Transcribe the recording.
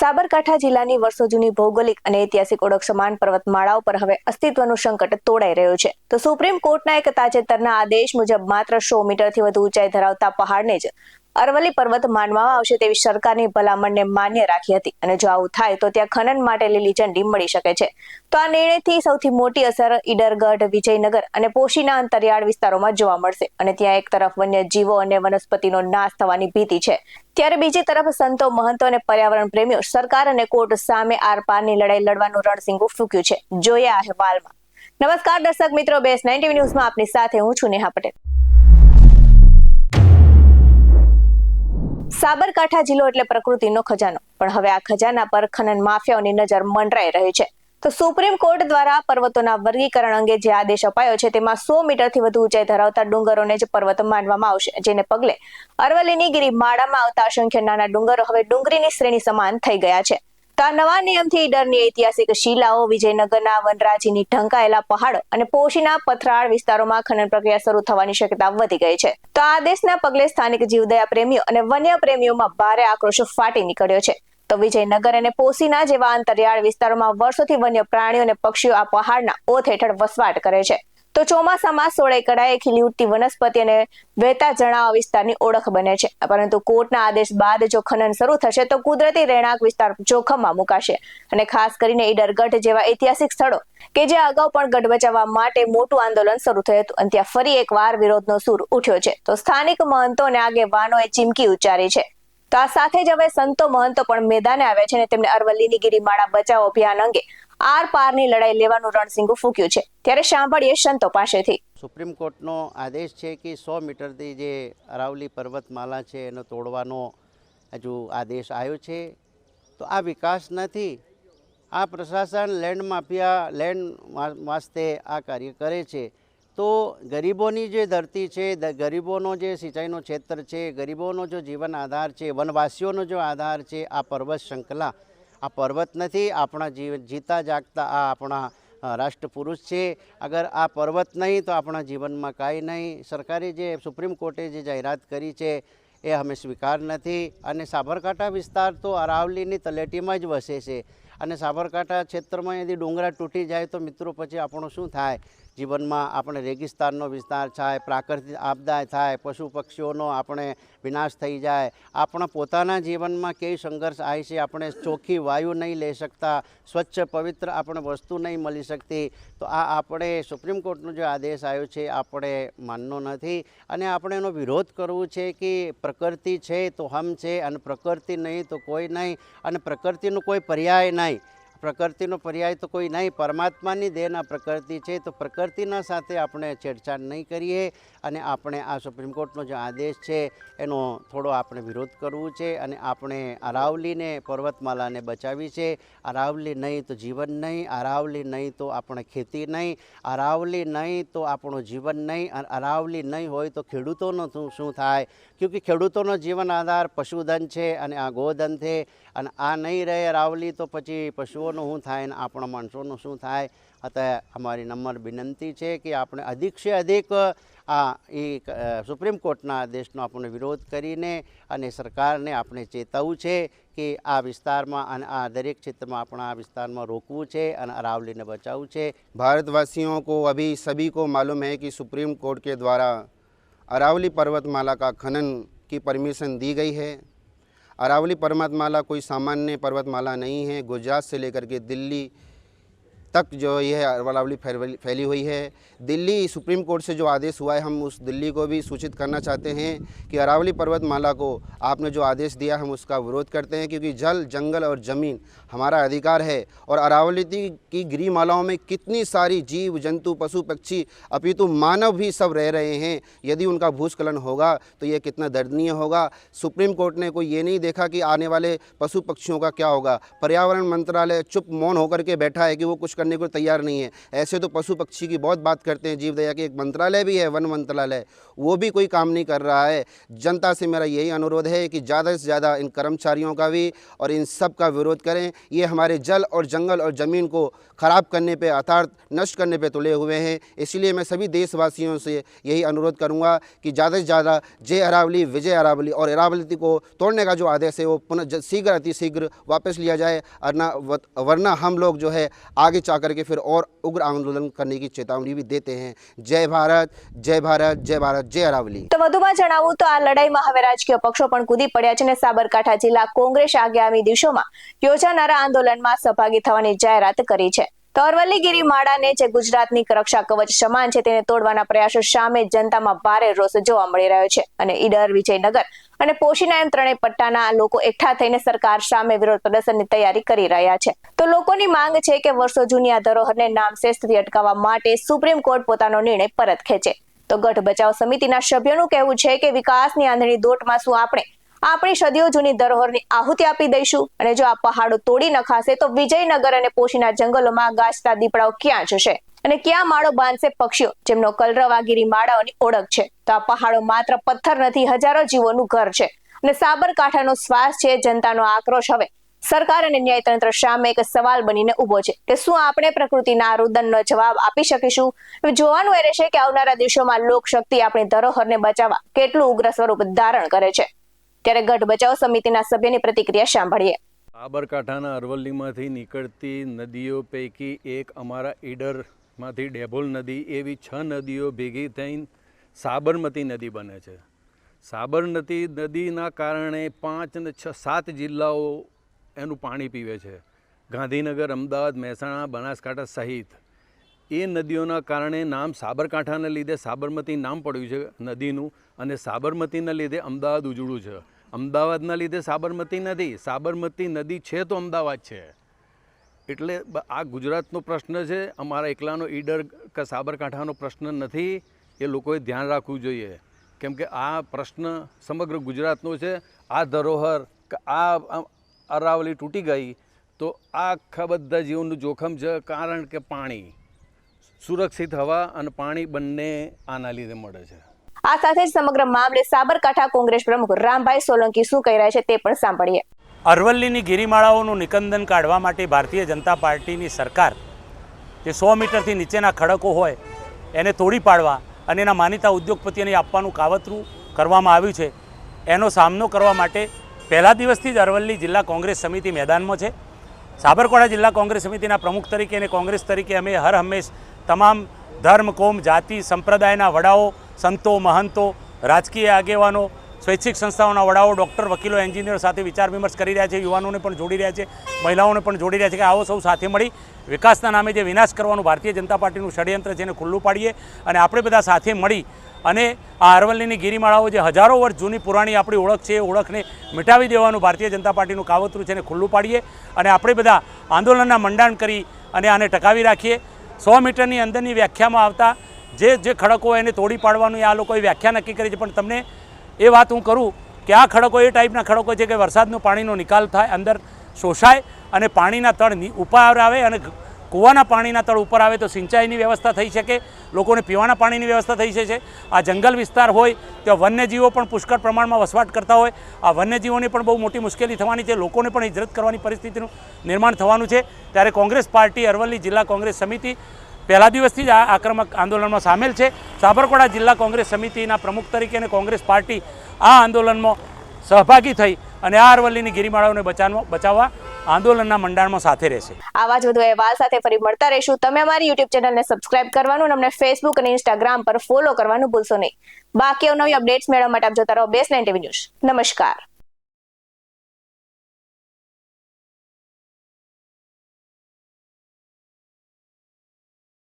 સાબરકાંઠા જિલ્લાની વર્ષો જૂની ભૌગોલિક અને ઐતિહાસિક ઓળખ સમાન પર્વતમાળાઓ પર હવે અસ્તિત્વનું સંકટ તોડાઈ રહ્યું છે. તો સુપ્રીમ કોર્ટના એક તાજેતરના આદેશ મુજબ માત્ર સો મીટરથી વધુ ઊંચાઈ ધરાવતા પહાડને જ અરવલ્લી પર્વત માનવામાં આવશે તેવી સરકારની ભલામણને માન્ય રાખી હતી. અને જો આવું થાય તો ત્યાં ખનન માટે લીલી ઝંડી મળી શકે છે. તો આ નિર્ણયથી સૌથી મોટી અસર ઈડરગઢ, વિજયનગર અને પોશીના અંતરિયાળ વિસ્તારોમાં જોવા મળશે. અને ત્યાં એક તરફ વન્ય જીવો અને વનસ્પતિનો નાશ થવાની ભીતિ છે. ત્યારે બીજી તરફ સંતો, મહંતો અને પર્યાવરણ પ્રેમીઓ સરકાર અને કોર્ટ સામે આરપારની લડાઈ લડવાનું રણસિંગું ફૂક્યું છે. જોયા અહેવાલમાં. નમસ્કાર દર્શક મિત્રો બેસ નાઇન્ટી ન્યૂઝમાં આપની સાથે હું છું નેહા પટેલ. સાબરકાંઠા જિલ્લો એટલે પ્રકૃતિનો ખજાનો. પણ હવે આ ખજાના પર ખનન માફિયાઓની નજર મંડરાઈ રહી છે. તો સુપ્રીમ કોર્ટ દ્વારા પર્વતોના વર્ગીકરણ અંગે જે આદેશ અપાયો છે, તેમાં સો મીટરથી વધુ ઊંચાઈ ધરાવતા ડુંગરોને જ પર્વત માનવામાં આવશે, જેને પગલે અરવલ્લીની ગિરિમાળામાં આવતા અસંખ્ય નાના ડુંગરો હવે ડુંગરીની શ્રેણી સમાન થઈ ગયા છે. તો આ નવા નિયમથી ઈડરની ઐતિહાસિક શિલાઓ વિજયનગરના વનરાજીની ઢંકાયેલા પહાડો અને પોશીના પથરાળ વિસ્તારોમાં ખનન પ્રક્રિયા શરૂ થવાની શક્યતા વધી ગઈ છે. તો આ આદેશના પગલે સ્થાનિક જીવદયા પ્રેમીઓ અને વન્ય પ્રેમીઓમાં ભારે આક્રોશ ફાટી નીકળ્યો છે. તો વિજયનગર અને પોશીના જેવા અંતરિયાળ વિસ્તારોમાં વર્ષોથી વન્ય પ્રાણીઓ અને પક્ષીઓ આ પહાડના ઓથ હેઠળ વસવાટ કરે છે. તો ચોમાસામાં સોળે ખીલી ઉઠતી વનસ્પતિ અને વહેતા જણાવ વિસ્તારની ઓળખ બને છે. પરંતુ કોર્ટના આદેશ બાદ જો ખનન શરૂ થશે, તો કુદરતી રહેણાંક વિસ્તાર જોખમમાં મુકાશે. અને ખાસ કરીને ઈડરગઢ જેવા ઐતિહાસિક સ્થળો કે જે અગાઉ પણ ગઢ બચાવવા માટે મોટું આંદોલન શરૂ થયું હતું. અને ત્યાં ફરી એકવાર વિરોધનો સૂર ઉઠ્યો છે. તો સ્થાનિક મહંતો અને આગેવાનોએ ચીમકી ઉચ્ચારી છે. તો આ સાથે જ હવે સંતો મહંતો પણ મેદાને આવ્યા છે અને તેમને અરવલ્લીની ગિરિમાળા બચાવ અભિયાન અંગે આર પારની લડાઈ લેવાનું રણસિંગું ફૂક્યું છે. ત્યારે સાંભળીએ સંતો પાસેથી. સુપ્રીમ કોર્ટનો આદેશ છે કે સો મીટરથી જે અરાવલી પર્વતમાલા છે એનો તોડવાનો હજુ આદેશ આવ્યો છે. તો આ વિકાસ નથી. આ પ્રશાસન લેન્ડ માફિયા, લેન્ડ વાસ્તે આ કાર્ય કરે છે. તો ગરીબોની જે ધરતી છે ગરીબોનો જે સિંચાઈનો ક્ષેત્ર છે, ગરીબોનો જો જીવન આધાર છે, વનવાસીઓનો જો આધાર છે, આ પર્વત શૃંખલા આ પર્વત નથી, આપણા જીવ, જીતા જાગતા આ આપણા રાષ્ટ્રપુરુષ છે. અગર આ પર્વત નહીં તો આપણા જીવનમાં કાંઈ નહીં. સરકારે જે સુપ્રીમ કોર્ટે જે જાહેરાત કરી છે, એ અમે સ્વીકાર નથી. અને સાબરકાંઠા વિસ્તાર તો અરાવલીની તલેટીમાં જ વસે છે. અને સાબરકાંઠા ક્ષેત્રમાં यदि ડુંગરા તૂટી જાય તો મિત્રો પછી આપણું શું થાય? જીવનમાં આપણે રેગિસ્તાનનો વિસ્તાર થાય, પ્રાકૃતિક આપદા થાય, પશુ પક્ષીઓનો આપણે વિનાશ થઈ જાય. આપણા પોતાના જીવનમાં કેવી સંઘર્ષ આવે છે, આપણે ચોખ્ખી વાયુ નહીં લઈ શકતા, સ્વચ્છ, પવિત્ર આપણે વસ્તુ નહીં મળી શકતી. તો આ આપણે સુપ્રીમ કોર્ટનો જે આદેશ આવ્યો છે આપણે માનનો નથી. અને આપણે એનો વિરોધ કરવો છે કે પ્રકૃતિ છે તો હમ છે, અને પ્રકૃતિ નહીં તો કોઈ નહીં, અને પ્રકૃતિનો કોઈ પર્યાય નહીં. પ્રકૃતિનો પર્યાય તો કોઈ નહીં, પરમાત્માની દેના પ્રકૃતિ છે, તો પ્રકૃતિના સાથે આપણે છેડછાડ નહીં કરીએ અને આપણે આ સુપ્રીમ કોર્ટનો જે આદેશ છે, એનો થોડો આપણે વિરોધ કરવું છે અને આપણે અરાવલીને, પર્વતમાલાને બચાવી છે. અરાવલી નહીં તો જીવન નહીં, અરાવલી નહીં તો આપણે ખેતી નહીં, અરાવલી નહીં તો આપણું જીવન નહીં, અને અરાવલી નહીં હોય તો ખેડૂતોનો શું શું થાય? ક્યોંકि ખેડૂતોનો જીવન આધાર પશુધન છે અને આ ગોધન છે અને આ નહીં રહે અરાવલી તો પછી પશુઓનું શું થાય અને આપણા માણસોનું શું થાય અત્યારે અમારી નમ્ર વિનંતી છે કે આપણે અધિક છે અધિક આ એ અ, સુપ્રીમ કોર્ટના આદેશનો આપણે વિરોધ કરીને અને સરકારને આપણે ચેતવવું છે કે આ વિસ્તારમાં અને આ દરેક ક્ષેત્રમાં આપણા આ વિસ્તારમાં રોકવું છે અને અરાવલીને બચાવવું છે भारतवासियों को अभी सभी को मालूम है कि सुप्रीम कोर्ट के द्वारा अरावली पर्वतमाला का खनन की परमिशन दी गई है अरावली पर्वतमाला कोई सामान्य पर्वतमाला नहीं है गुजरात से लेकर के दिल्ली तक जो यह अरावली फैल- फैली हुई है। दिल्ली सुप्रीम कोर्ट से जो आदेश हुआ है, हम उस दिल्ली को भी सूचित करना चाहते हैं कि अरावली पर्वतमाला को आपने जो आदेश दिया, हम उसका विरोध करते हैं, क्योंकि जल, जंगल और ज़मीन हमारा अधिकार है। और अरावली की गिरिमालाओं में कितनी सारी जीव, जंतु, पशु, पक्षी, अपितु, मानव भी सब रह रहे हैं। यदि उनका भूस्खलन होगा तो ये कितना दर्दनीय होगा। सुप्रीम कोर्ट ने कोई ये नहीं देखा कि आने वाले पशु पक्षियों का क्या होगा। पर्यावरण मंत्रालय चुप मौन होकर के बैठा है कि वो कुछ करने को तैयार नहीं है। ऐसे तो पशु पक्षी की बहुत बात करते हैं। जीव दया के एक मंत्रालय भी है, वन मंत्रालय। वो भी कोई काम नहीं कर रहा है। जनता से मेरा यही अनुरोध है कि ज़्यादा से ज़्यादा इन कर्मचारियों का भी और इन सब का विरोध करें। ये हमारे जल और जंगल और ज़मीन को ख़राब करने पर अर्थात नष्ट करने पर तुले हुए हैं। इसलिए मैं सभी देशवासियों से यही अनुरोध करूँगा कि ज़्यादा से ज़्यादा जय अरावली, विजय अरावली और अरावली को तोड़ने का जो आदेश है, वो पुनः शीघ्र अतिशीघ्र वापस लिया जाए। वरना वरना हम लोग जो है, आगे जा कर के फिर और उग्र आंदोलन करने की चेतावनी भी देते हैं जय भारत जय भारत जय भारत जय अरावली તો વધુમાં જણાવું તો આ લડાઈમાં હવે રાજકીય પક્ષો પણ કૂદી પડ્યા છે અને સાબરકાંઠા જિલ્લા કોંગ્રેસ આગામી દિવસોમાં યોજાનારા આંદોલનમાં સહભાગી થવાની જાહેરાત કરી છે તો માળાને ગિરિમાળાને જે ગુજરાતની રક્ષા કવચ સમાન છે તેને તોડવાના પ્રયાસો સામે જનતામાં ભારે રોષ જોવા મળી રહ્યો છે. અને ઈડર, વિજયનગર અને પોશીના એમ ત્રણેય પટ્ટાના લોકો એકઠા થઈને સરકાર સામે વિરોધ પ્રદર્શનની તૈયારી કરી રહ્યા છે. તો લોકોની માંગ છે કે વર્ષો જૂની આ ધરોહરને નામશેષથી અટકાવવા માટે સુપ્રીમ કોર્ટ પોતાનો નિર્ણય પરત ખેંચે. તો ગઢ બચાવ સમિતિના સભ્યોનું કહેવું છે કે વિકાસની આંધળી દોટમાં શું આપણે આપણી સદીઓ જૂની ધરોહરની આહુતિ આપી દઈશું. અને જો આ પહાડો તોડી નખાશે તો વિજયનગર અને પોશીના જંગલોમાં ગાજતા દીપડાઓ ક્યાં જશે? અને ક્યાં માળો બાંધશે પક્ષીઓ? જેમનો કલરવાગીરી માળાઓની ઓળખ છે. તો આ પહાડો માત્ર પથ્થર નથી, હજારો જીવોનું ઘર છે. અને સાબરકાંઠાનો શ્વાસ છે, જનતાનો આક્રોશ હવે. સરકાર અને ન્યાયતંત્ર સામે એક સવાલ બનીને ઊભો છે કે શું આપણે પ્રકૃતિના આ રુદનનો જવાબ આપી શકીશું? જોવાનું એ રહેશે કે આવનારા દિવસોમાં લોકશક્તિ આપણી ધરોહરને બચાવવા કેટલું ઉગ્ર સ્વરૂપ ધારણ કરે છે. ત્યારે ગઢ બચાવ સમિતિના સભ્યની પ્રતિક્રિયા સાંભળીએ. સાબરકાંઠાના અરવલ્લીમાંથી નીકળતી નદીઓ પૈકી એક અમારા ઈડરમાંથી ડેભોલ નદી એવી છ નદીઓ ભેગી થઈને સાબરમતી નદી બને છે. સાબરમતી નદીના કારણે પાંચ ને છ સાત જિલ્લાઓ એનું પાણી પીવે છે. ગાંધીનગર, અમદાવાદ, મહેસાણા, બનાસકાંઠા સહિત. એ નદીઓના કારણે નામ સાબરકાંઠાને લીધે સાબરમતી નામ પડ્યું છે નદીનું અને સાબરમતીના લીધે અમદાવાદ ઉજળું છે. અમદાવાદના લીધે સાબરમતી નથી સાબરમતી નદી છે તો અમદાવાદ છે. એટલે આ ગુજરાતનો પ્રશ્ન છે, અમારા એકલાનો ઈડર કે, સાબરકાંઠાનો પ્રશ્ન નથી, એ લોકોએ ધ્યાન રાખવું જોઈએ. કેમ કે આ પ્રશ્ન સમગ્ર ગુજરાતનો છે, આ ધરોહર કે આ, અરાવલી તૂટી ગઈ, તો આખા બધા જીવનનું જોખમ છે, કારણ કે પાણી, સુરક્ષિત હવા અને પાણી બંને આના લીધે મળે છે. આ સાથે જ સમગ્ર મામલે સાબરકાંઠા કોંગ્રેસ પ્રમુખ રામભાઈ સોલંકી શું કહી રહ્યા છે તે પણ સાંભળીએ. અરવલ્લીની ગિરિમાળાઓનું નિકંદન કાઢવા માટે ભારતીય જનતા પાર્ટીની સરકાર જે સો મીટરથી નીચેના ખડકો હોય એને તોડી પાડવા અને એના માનીતા ઉદ્યોગપતિઓને આપવાનું કાવતરું કરવામાં આવ્યું છે. એનો સામનો કરવા માટે પહેલા દિવસથી જ અરવલ્લી જિલ્લા કોંગ્રેસ સમિતિ મેદાનમાં છે. સાબરકાંઠા જિલ્લા કોંગ્રેસ સમિતિના પ્રમુખ તરીકે અને કોંગ્રેસ તરીકે અમે હર હંમેશ તમામ ધર્મ, કોમ, જાતિ, સંપ્રદાયના વડાઓ સંતો, મહંતો, રાજકીય આગેવાનો, સ્વૈચ્છિક સંસ્થાઓના વડાઓ, ડૉક્ટર, વકીલો, એન્જિનિયર સાથે વિચાર વિમર્શ કરી રહ્યા છે, યુવાનોને પણ જોડી રહ્યા છે, મહિલાઓને પણ જોડી રહ્યા છે કે આવો સૌ સાથે મળી વિકાસના નામે જે વિનાશ કરવાનું ભારતીય જનતા પાર્ટીનું ષડયંત્ર છે એને ખુલ્લું પાડીએ અને આપણે બધા સાથે મળી અને આ અરવલ્લીની ગિરિમાળાઓ જે હજારો વર્ષ જૂની પુરાણી આપણી ઓળખ છે એ ઓળખને મિટાવી દેવાનું ભારતીય જનતા પાર્ટીનું કાવતરું છે એને ખુલ્લું પાડીએ અને આપણે બધા આંદોલનના મંડાણ કરી અને આને ટકાવી રાખીએ. સો મીટરની અંદરની વ્યાખ્યામાં આવતા જે જે ખડકો એને તોડી પાડવાનું આ લોકોએ વ્યાખ્યા નક્કી કરી છે. પણ તમને એ વાત હું કરું કે આ ખડકો એ ટાઈપના ખડકો છે કે વરસાદનું પાણીનો નિકાલ થાય, અંદર શોષાય અને પાણીના તળ ઉપર આવે અને કૂવાના પાણીના તળ ઉપર આવે તો સિંચાઈની વ્યવસ્થા થઈ શકે, લોકોને પીવાના પાણીની વ્યવસ્થા થઈ શકે. આ જંગલ વિસ્તાર હોય ત્યાં વન્યજીવો પણ પુષ્કળ પ્રમાણમાં વસવાટ કરતા હોય. આ વન્યજીવોની પણ બહુ મોટી મુશ્કેલી થવાની છે. લોકોને પણ હિજરત કરવાની પરિસ્થિતિનું નિર્માણ થવાનું છે. ત્યારે કોંગ્રેસ પાર્ટી અરવલ્લી જિલ્લા કોંગ્રેસ સમિતિ પહેલા દિવસથી જ આ આક્રમક આંદોલનમાં સામેલ છે. સાબરકોડા જિલ્લા કોંગ્રેસ સમિતિના પ્રમુખ તરીકે અને કોંગ્રેસ પાર્ટી આ આંદોલનમાં સહભાગી થઈ અને આ અરવલ્લીની ગિરિમાળાઓને બચાવવા બચાવવા આંદોલનના મંડાણમાં સાથે રહેશે. આવા જ વધુ અહેવાલ સાથે ફરી મળતા રહીશું. તમે અમારી યુટ્યુબ ચેનલને સબસ્ક્રાઇબ કરવાનું અને ફેસબુક અને ઇન્સ્ટાગ્રામ પર ફોલો કરવાનું ભૂલશો નહીં. બાકી નવી અપડેટ્સ મેળવવા માટે આપ જોતા રહો બેસ નાઇન ટીવી ન્યૂઝ નમસ્કાર.